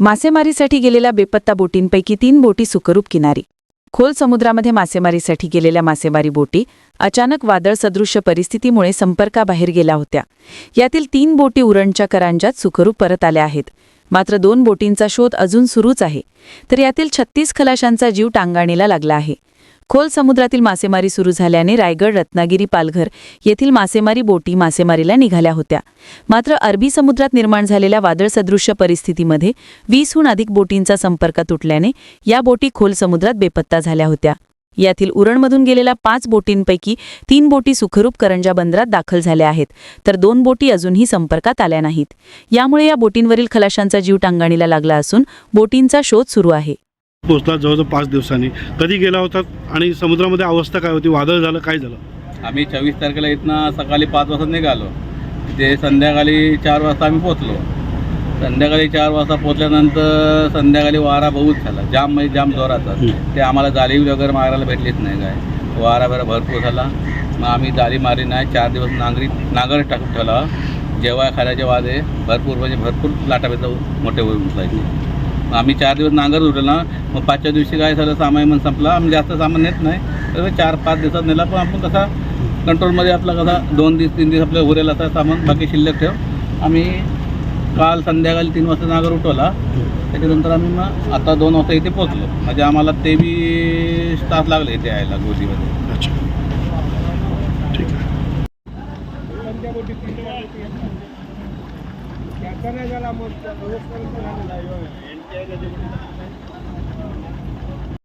मासेमारीसाठी गेलेल्या बेपत्ता बोटींपैकी तीन बोटी सुखरूप किनारी. खोल समुद्रामध्ये मासेमारीसाठी गेलेल्या मासेमारी बोटी अचानक वादळसदृश्य परिस्थितीमुळे संपर्काबाहेर गेल्या होत्या. यातील तीन बोटी उरणच्या करांजात सुखरूप परत आल्या आहेत. मात्र दोन बोटींचा शोध अजून सुरूच आहे. तर यातील छत्तीस खलाशांचा जीव टांगाणीला लागला आहे. खोल समुद्रातील मासेमारी सुरू झाल्याने रायगड रत्नागिरी पालघर येथील मासेमारी बोटी मासेमारीला निघाल्या होत्या. मात्र अरबी समुद्रात निर्माण झालेल्या वादळसदृश्य परिस्थितीमध्ये वीसहून अधिक बोटींचा संपर्क तुटल्याने या बोटी खोल समुद्रात बेपत्ता झाल्या होत्या. यातील उरणमधून गेलेल्या पाच बोटींपैकी तीन बोटी सुखरूप करंजा बंदरात दाखल झाल्या आहेत तर दोन बोटी अजूनही संपर्कात आल्या नाहीत. यामुळे या बोटींवरील खलाशांचा जीव टांगाणीला लागला असून बोटींचा शोध सुरू आहे. पोहोचला जवळजवळ पाच दिवसांनी. कधी गेला होता आणि समुद्रामध्ये अवस्था काय होती? वादळ झालं काय झालं? आम्ही चोवीस तारखेला इथनं सकाळी पाच वाजता निघालो. तिथे संध्याकाळी चार वाजता आम्ही पोचलो संध्याकाळी चार वाजता पोचल्यानंतर संध्याकाळी वारा बहुत झाला. जाम म्हणजे जाम जोराचा. ते आम्हाला जाळी वगैरे मारायला भेटलीच नाही काय. वारा वगैरे भरपूर झाला. मग आम्ही जाळी मारली नाही. चार दिवस नांगरी नांगर टाकून ठेवला. जेव्हा खाण्याचे वादे भरपूर म्हणजे भरपूर लाटापेचा मोठे होऊन जायचे. आम्ही चार दिवस नांगर उठलो ना मग पाचच्या दिवशी काय झालं सामान मग संपला. आम्ही जास्त सामान नेत नाही. तर चार पाच दिवसात नेला. पण आपण कसा कंट्रोलमध्ये आपला कसा दोन दिवस तीन दिवस आपल्या उरेल असा सामान बाकी शिल्लक ठेव. आम्ही काल संध्याकाळी तीन वाजता नागर उठवला. त्याच्यानंतर आम्ही मग आता दोन वाजता इथे पोचलो म्हणजे आम्हाला तेवीस तास लागले इथे यायला गोदीमध्ये. ठीक आहे.